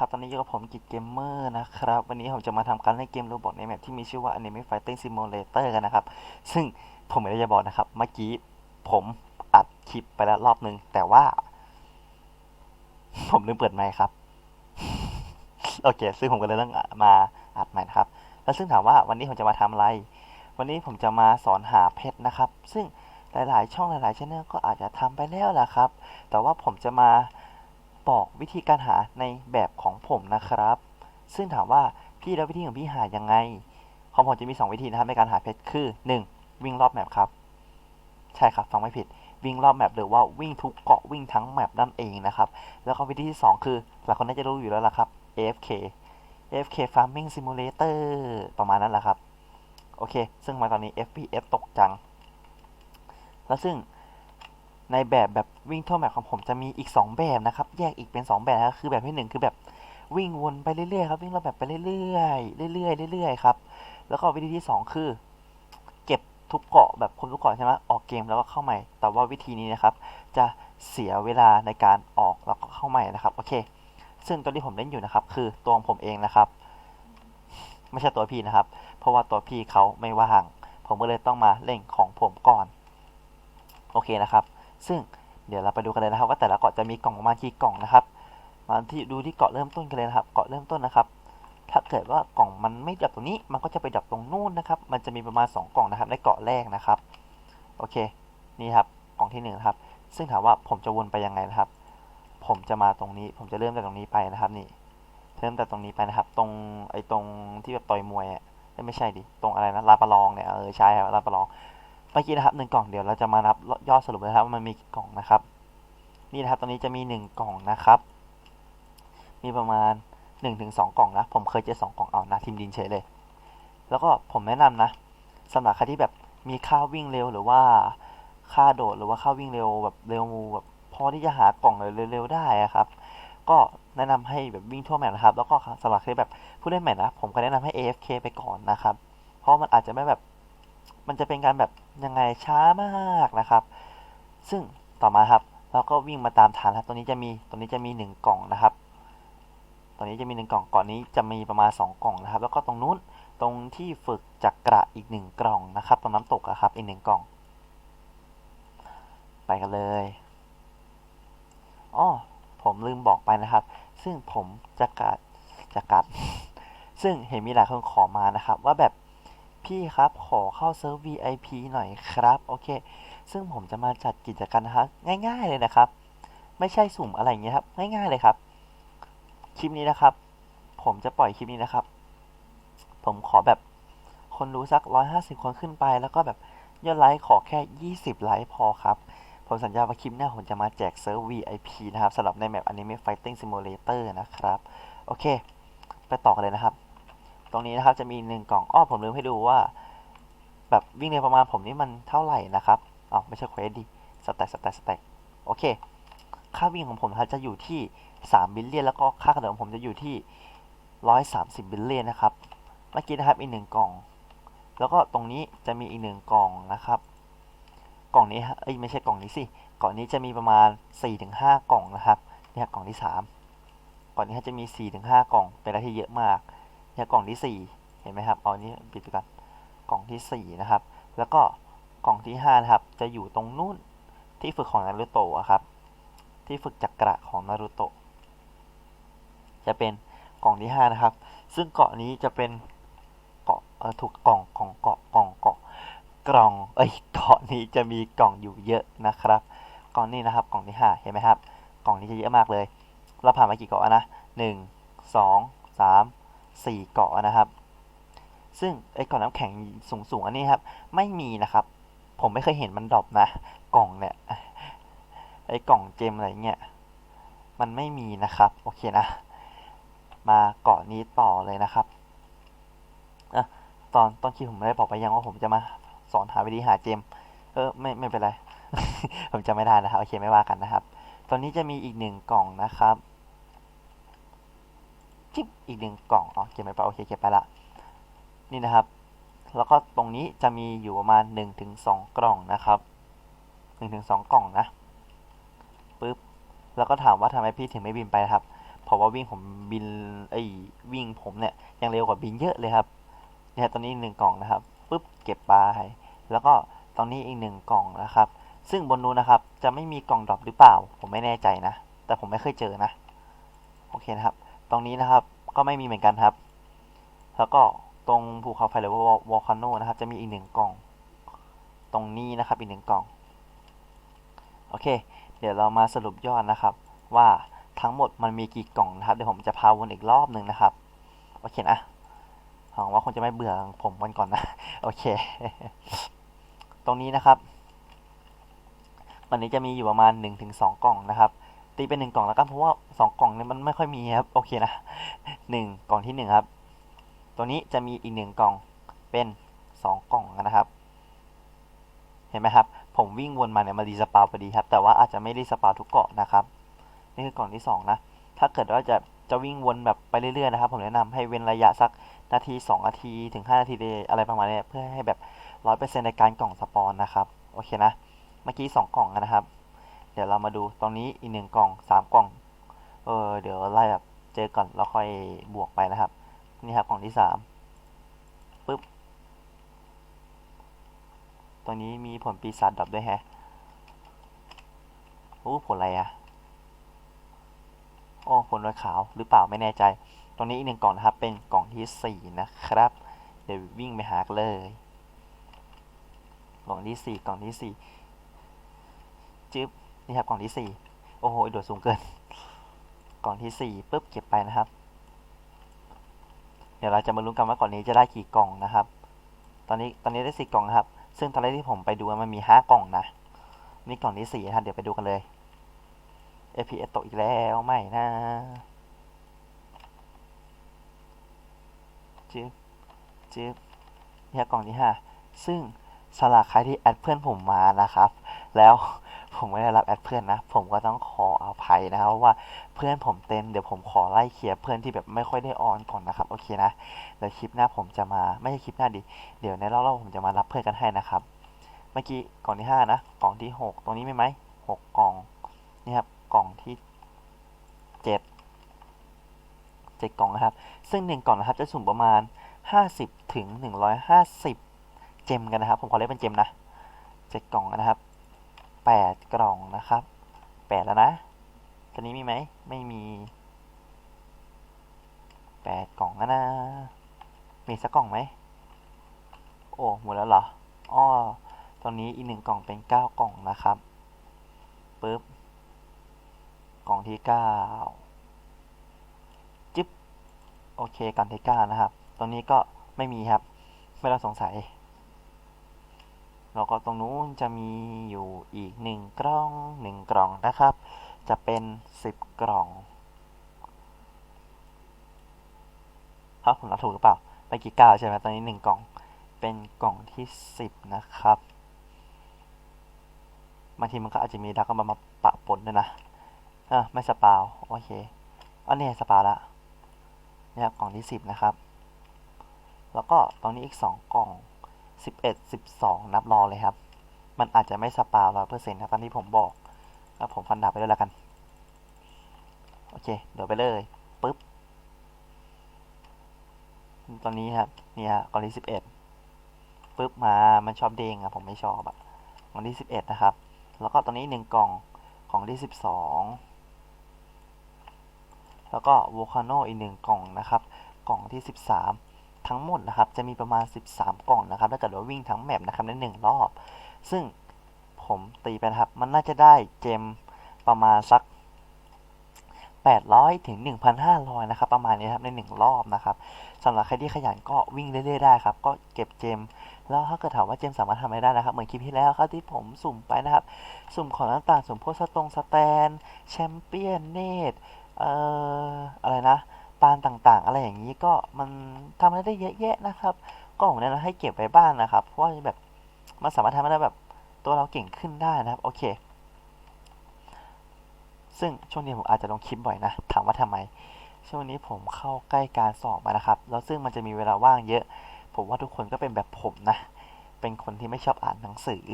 ครับตอนนี้อยู่กับผมกิจเกมเมอร์นะครับ วันนี้ผมจะมาทำการเล่นเกมโรบอทในแมปที่มีชื่อว่า Anime Fighting Simulator กันนะครับ ซึ่งผมไม่ได้จะบอกนะครับ เมื่อกี้ผมอัดคลิปไปแล้วรอบนึง แต่ว่า ผมลืมเปิดไมค์ครับ โอเค ซึ่งผมก็เลยต้องมาอัดใหม่นะครับ แล้วซึ่งถามว่าวันนี้ผมจะมาทำอะไร วันนี้ผมจะมาสอนหาเพชรนะครับ ซึ่งหลาย ๆ ช่องหลายๆช่องก็อาจจะทำไปแล้วแหละครับ แต่ว่าผมจะมา บอกวิธีการหาในแบบของผมนะครับ ซึ่งถามว่าพี่แล้ววิธีของพี่หายังไง ของผมจะมี 2 วิธีนะครับในการหาเพชรคือ 1. วิ่งรอบแมปครับ ใช่ครับฟังไม่ผิด วิ่งรอบแมปหรือว่าวิ่งทุกเกาะวิ่งทั้งแมปนั่นเองนะครับ แล้วก็วิธีที่ 2 คือหลายคนน่าจะรู้อยู่แล้วล่ะครับ AFK AFK Farming Simulator ประมาณนั้นแหละครับ โอเค ซึ่งมาตอนนี้ FPS ตกจัง แล้วซึ่ง ในแบบแบบวิ่งทั่วแมปของผมจะมีอีก 2 แบบนะครับ แยกอีกเป็น 2 แบบนะครับคือแบบที่ 1 คือแบบวิ่งวนไปเรื่อยๆครับวิ่งรอบแบบไปเรื่อยๆเรื่อยๆเรื่อยๆครับแล้วก็วิธีที่ 2 คือ เก็บทุกเกาะแบบครบทุกเกาะใช่ไหมออกเกมแล้วก็เข้าใหม่ แต่ว่าวิธีนี้นะครับ จะเสียเวลาในการออกแล้วก็เข้าใหม่นะครับโอเค ซึ่งตัวที่ผมเล่นอยู่นะครับ คือตัวของผมเองนะครับ ไม่ใช่ตัวพี่นะครับ เพราะว่าตัวพี่เขาไม่ว่างผมก็เลยต้องมาเล่นของผมก่อน โอเคนะครับ ซึ่งเดี๋ยวเราไปดูกันเลยนะครับ ว่าแต่ละเกาะจะมีกล่องประมาณกี่กล่องนะครับ มาที่ดูที่เกาะเริ่มต้นกันเลยนะครับ เกาะเริ่มต้นนะครับ ถ้าเกิดว่ากล่องมันไม่ดับตรงนี้ มันก็จะไปดับตรงนู่นนะครับ มันจะมีประมาณ 2 กล่องนะครับในเกาะแรกนะครับ โอเค นี่ครับ กล่องที่1นะครับ ซึ่งถามว่าผมจะวนไปยังไงนะครับ ผมจะมาตรงนี้ ผมจะเริ่มจากตรงนี้ไปนะครับนี่ เริ่มจากตรงนี้ไปนะครับ ตรงไอ้ตรงที่แบบต่อยมวยอะเอ้ยไม่ใช่ดิ ตรงอะไรนะลาประลองเนี่ย เออใช่ครับลาประลอง เมื่อกี้นะครับหนึ่งกล่องเดี๋ยวเราจะมานับยอดสรุปนะครับว่ามันมีกี่กล่องนะครับ นี่นะครับตอนนี้จะมีหนึ่งกล่องนะครับ มีประมาณ1นถึงสองกล่องนะผมเคยเจอสองกล่องเอานะทีมดินเฉยเลย แล้วก็ผมแนะนำนะสำหรับใครที่แบบมีค่าวิ่งเร็วหรือว่าค่าโดดหรือว่าค่าวิ่งเร็วแบบเร็วแบบพอที่จะหากล่องเร็วๆได้อะครับก็แนะนำให้แบบวิ่งทั่วแมปนะครับ แล้วก็สำหรับใครแบบผู้เล่นใหม่นะ ผมก็แนะนำให้ AFK ไปก่อนนะครับ เพราะมันอาจจะไม่แบบ มันจะเป็นการแบบ ยังไงช้ามากนะครับ ซึ่งต่อมาครับ เราก็วิ่งมาตามฐานครับ ตัวนี้จะมีตัวนี้จะมีหนึ่งกล่องนะครับตอนนี้จะมีหนึ่งกล่องก่อนนี้จะมีประมาณสองกล่องนะครับ แล้วก็ตรงนู้นตรงที่ฝึกจักระอีกหนึ่งกล่องนะครับ ตรงน้ำตกอะครับอีกหนึ่งกล่อง ไปกันเลยอ๋อผมลืมบอกไปนะครับ ซึ่งผมจะกัดจะกัด ซึ่งเห็นมีหลายคนขอมานะครับ ว่าแบบ พี่ครับขอเข้าเซิร์ฟ VIP หน่อยครับโอเค ซึ่งผมจะมาจัดกิจกรรมนะครับง่าย ๆเลยนะครับ ไม่ใช่สุ่มอะไรอย่างเงี้ยครับ ง่ายๆเลยครับ คลิปนี้นะครับ ผมจะปล่อยคลิปนี้นะครับ ผมขอแบบคนรู้สัก 150 คนขึ้นไป แล้วก็แบบยอดไลค์ขอแค่ 20 ไลค์พอครับ ผมสัญญาว่าคลิปหน้าผมจะมาแจกเซิร์ฟ VIP นะครับสำหรับในแมป Anime Fighting Simulator นะครับ โอเค ไปต่อกันเลยนะครับ รงนี้นะครับ จะมีหนึ่งกล่องอ้อผมลืมให้ดูว่า แบบวิ่งในประมาณผมนี่มันเท่าไหร่นะครับอ๋อไม่ใช่เควสดิสแต็กสแต็กสแต็กโอเค ค่าวิ่งของผมครับจะอยู่ที่3บิลเลียนแล้วก็ค่าขนมผมจะอยู่ที่ 130 บิลเลียนนะครับเมื่อกี้นะครับอีกหนึ่งกล่อง แล้วก็ตรงนี้จะมีอีกหนึ่งกล่องนะครับ กล่องนี้เอ้ยไม่ใช่กล่องนี้สิกล่องนี้จะมีประมาณ 4-5 กล่องนะครับเนี่ยกล่องที่ 3กล่องนี้จะมี 4-5 กล่องเป็นอะไรที่เยอะมาก เนี่ยกล่องที่ 4 เห็นไหมครับ เอาอันนี้ปิดไปก่อน กล่องที่ 4 นะครับ แล้วก็กล่องที่5นะครับ จะอยู่ตรงนู้นที่ฝึกของนารูโตะครับ ที่ฝึกจักระของนารูโตะ จะเป็นกล่องที่ 5 นะครับ ซึ่งเกาะนี้จะเป็นเกาะเออถูกกล่องของเกาะกล่องเกาะกล่อง เอ้ย เกาะนี้จะมีกล่องอยู่เยอะนะครับ กล่องนี้นะครับ กล่องที่ 5 เห็นไหมครับ กล่องนี้จะเยอะมากเลย เราผ่านมากี่เกาะนะหนึ่งสองสาม สี่เกาะนะครับ ซึ่งไอ้เกาะน้ำแข็งสูงๆอันนี้ครับ ไม่มีนะครับ ผมไม่เคยเห็นมันดรอปนะ กล่องเนี่ยไอ้กล่องเจมอะไรเงี้ยมันไม่มีนะครับ โอเคนะ มาเกาะนี้ต่อเลยนะครับอะตอนตอนคลิปผมไมได้บอกไปยังว่าผมจะมาสอนหาวิธีหาเจม เออไม่ไม่เป็นไร ผมจะไม่ได้นะครับ โอเคไม่ว่ากันนะครับ ตอนนี้จะมีอีกหนึ่งกล่องนะครับ จิ๊บอีกหนึ่งกล่องอ๋อเก็บไปปโอเคเก็บไปละนี่นะครับ แล้วก็ตรงนี้จะมีอยู่ประมาณ1นถึงสกล่องนะครับ1นถึงสกล่องนะปึ๊บแล้วก็ถามว่าทำไมพี่ถึงไม่บินไปครับเพราะว่าวิ่งผมบินไอ้วิ่งผมเนี่ยยังเร็วกว่าบินเยอะเลยครับเนี่ยตอนนี้หนึ่งกล่องนะครับปุ๊บเก็บไปแล้วก็ตอนนี้อีกหนึ่งกล่องนะครับ ซึ่งบนนู้นนะครับจะไม่มีกล่องดรอปหรือเปล่า ผมไม่แน่ใจนะ แต่ผมไม่เคยเจอนะ โอเคนะครับ ตรงนี้นะครับก็ไม่มีเหมือนกันครับ แล้วก็ตรงภูเขาไฟหรือว่าวอลคานโนนะครับ จะมีอีกหนึ่งกล่อง ตรงนี้นะครับอีกหนึ่งกล่อง โอเค เดี๋ยวเรามาสรุปยอดนะครับ ว่าทั้งหมดมันมีกี่กล่องนะครับ เดี๋ยวผมจะพาวนอีกรอบหนึ่งนะครับ โอเคนะหวังว่าคงจะไม่เบื่อผมกันก่อนนะ โอเค ตรงนี้นะครับ วันนี้จะมีอยู่ประมาณ1นถึงสกล่องนะครับ ตีเป็นหนึ่งกล่องแล้วกันเพราะว่าสองกล่องเนี่ยมันไม่ค่อยมีครับโอเคนะหนึ่งกล่องที่หนึ่งครับ ตัวนี้จะมีอีกหนึ่งกล่องเป็นสองกล่องนะครับ เห็นไหมครับ ผมวิ่งวนมาเนี่ยมารีสปาวพอดีครับ แต่ว่าอาจจะไม่ได้สปาวทุกเกาะนะครับ นี่คือกล่องที่สองนะถ้าเกิดว่าจะจะวิ่งวนแบบไปเรื่อยๆนะครับ ผมแนะนำให้เว้นระยะสักนาทีสองนาทีถึงห้านาทีเลยอะไรประมาณนี้เพื่อให้แบบร้อยเปอร์เซ็นในการกล่องสปอนนะครับ โอเคนะ เมื่อกี้สองกล่องนะครับ เดี๋ยวเรามาดูตรงนี้อีกหนึ่งกล่องสามกล่อง เออเดี๋ยวไล่แบบเจอก่อนแล้วค่อยบวกไปนะครับ นี่ครับกล่องที่สามปึ๊บตรงนี้มีผลปีศาจดับด้วยแฮะโอ้ผลอะไรอะโอ้ผลรอยขาวหรือเปล่าไม่แน่ใจ ตรงนี้อีกหนึ่งกล่องนะครับ เป็นกล่องที่สี่นะครับ เดี๋ยววิ่งไปหากเลย กล่องที่สี่กล่องที่สี่จึ๊บ นี่ครับกล่องที่สี่โอ้โหโดดสูงเกิน กล่องที่สี่ปุ๊บเก็บไปนะครับ เดี๋ยวเราจะมาลุ้นกันว่าก่อนนี้จะได้กี่กล่องนะครับ ตอนนี้ตอนนี้ได้สี่กล่องนะครับ ซึ่งตอนแรกที่ผมไปดูมันมีห้ากล่องนะนี่กล่องที่สี่ครับเดี๋ยวไปดูกันเลย FPS ตกอีกแล้วไม่นะจึ๊บจึ๊บนี่ครับกล่องที่ห้าซึ่งสลากใครที่แอดเพื่อนผมมานะครับ แล้ว ผมไม่ได้รับแอดเพื่อนนะ ผมก็ต้องขออภัยนะครับว่าเพื่อนผมเต็มเดี๋ยวผมขอไล่เคลียร์เพื่อนที่แบบไม่ค่อยได้ออนก่อนนะครับโอเคนะเดี๋ยวคลิปหน้าผมจะมาไม่ใช่คลิปหน้าดิเดี๋ยวในรอบๆผมจะมารับเพื่อนกันให้นะครับ เมื่อกี้กล่องที่ห้านะกล่องที่หกตรงนี้ไหมไหมหกกล่องนี่ครับกล่องที่เจ็ดเจ็ดกล่องนะครับ ซึ่งหนึ่งกล่องนะครับจะสุ่มประมาณห้าสิบถึงหนึ่งร้อยห้าสิบเจมกันนะครับ ผมขอเรียกเป็นเจมนะเจ็ดกล่องนะครับ แปดกล่องนะครับแปดแล้วนะตอนนี้มีไหม ไม่มีแปดกล่องแล้วนะ มีสักกล่องไหม โอ้ หมดแล้วเหรอ อ้อ ตอนนี้อีกหนึ่งกล่องเป็นเก้ากล่องนะครับปึ๊บ กล่องที่เก้าจึ๊บ โอเคกล่องที่เก้านะครับ ตอนนี้ก็ไม่มีครับ ไม่ต้องสงสัย แล้วก็ตรงนู้นจะมีอยู่อีกหนึ่งกล่องหนึ่งกล่องนะครับ จะเป็นสิบกล่องครับผมรับถูกหรือเปล่าไปกี่เก้าใช่ไหมตอนนี้หนึ่งกล่อง เป็นกล่องที่สิบนะครับบางทีมันก็อาจจะมีดักก็มามาปะปนด้วยนะเออไม่สปาวโอเคอันนี้สปาวละเนี่ยกล่องที่สิบนะครับ แล้วก็ตรงนี้อีกสองกล่อง สิบเอ็ดสิบสองนับรอเลยครับ มันอาจจะไม่สปาร้อยเปอร์เซ็นต์ครับตามที่ผมบอกแล้วผมฟันดับไปด้วยแล้วกัน โอเค เดี๋ยวไปเลยปึ๊บ ตอนนี้ครับ นี่ฮะกล่องที่สิบเอ็ดปึ๊บมา มันชอบเด้งอะผมไม่ชอบอะกล่องที่สิบเอ็ดนะครับ แล้วก็ตอนนี้หนึ่งกล่องกล่องที่สิบสองแล้วก็โวคาโนอีกหนึ่งกล่องนะครับ กล่องที่สิบสาม ทั้งหมดนะครับจะมีประมาณ 13 กล่องนะครับถ้าเกิดว่าวิ่งทั้งแมปนะครับในหนึ่งรอบ ซึ่งผมตีไปนะครับ มันน่าจะได้เจมประมาณสัก 800 ถึง 1,500 นะครับ ประมาณนี้ครับในหนึ่งรอบนะครับสำหรับใครที่ขยันก็วิ่งเรื่อยๆได้ครับ ก็เก็บเจม แล้วถ้าเกิดถามว่าเจมสามารถทำอะไรได้นะครับ เหมือนคลิปที่แล้วครับที่ผมสุ่มไปนะครับ สุ่มของต่างๆสุ่มพวกสตรงสแตน แชมเปี้ยนเนตเอ่ออะไรนะ ปานต่างๆ อะไรอย่างนี้ก็มันทำอะไรได้เยอะแยะนะครับ ก็ผมแนะนำให้เก็บไว้บ้างนะครับ เพราะว่าแบบมันสามารถทำให้ได้แบบตัวเราเก่งขึ้นได้นะครับ โอเค ซึ่งช่วงนี้ผมอาจจะลงคลิปบ่อยนะ ถามว่าทำไม ช่วงนี้ผมเข้าใกล้การสอบมานะครับ แล้วซึ่งมันจะมีเวลาว่างเยอะ ผมว่าทุกคนก็เป็นแบบผมนะ เป็นคนที่ไม่ชอบอ่านหนังสือ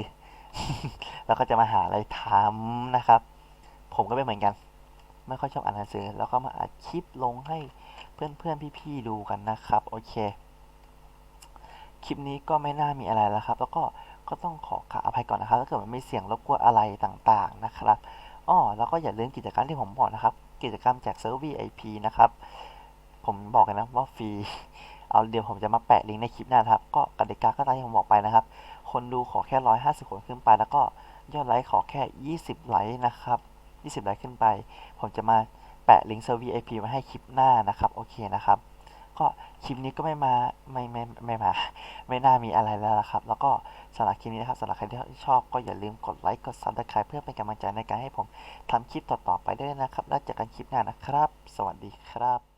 แล้วก็จะมาหาอะไรทำนะครับ ผมก็เป็นเหมือนกัน ไม่ค่อยชอบอ่านหนังสือ แล้วก็มาอัดคลิปลงให้เพื่อนๆพี่ๆดูกันนะครับ โอเค คลิปนี้ก็ไม่น่ามีอะไรแล้วครับ แล้วก็ก็ต้องขออภัยก่อนนะครับถ้าเกิดมันไมีเสียงรบกวนอะไรต่างๆนะครับอ้อแล้วก็อย่าลืมกิจกรรมที่ผมบอกนะครับ กิจกรรมแจกเซิร์ฟ VIP นะครับ ผมบอกกันนะว่าฟรีเอาเดี๋ยวผมจะมาแปะลิงก์ในคลิปหน้านครับ ก็กติกาก็ตามที่ผมบอกไปนะครับ คนดูขอแค่ 150 คนขึ้นไป แล้วก็ยอดไลค์ขอแค่ 20 ไลค์นะครับ 20ไลค์ขึ้นไป ผมจะมาแปะลิงก์เซอร์ฟ VIP ไว้ให้คลิปหน้านะครับ โอเคนะครับ ก็คลิปนี้ก็ไม่มาไม่ไม่ไม่มา ไม่น่ามีอะไรแล้วละครับ แล้วก็สำหรับคลิปนี้นะครับสำหรับใครที่ชอบก็อย่าลืมกดไลค์กดซับสไครป์เพื่อเป็นกำลังใจในการให้ผมทำคลิปต่อๆไปด้วยนะครับ แล้วเจอกันคลิปหน้านะครับ สวัสดีครับ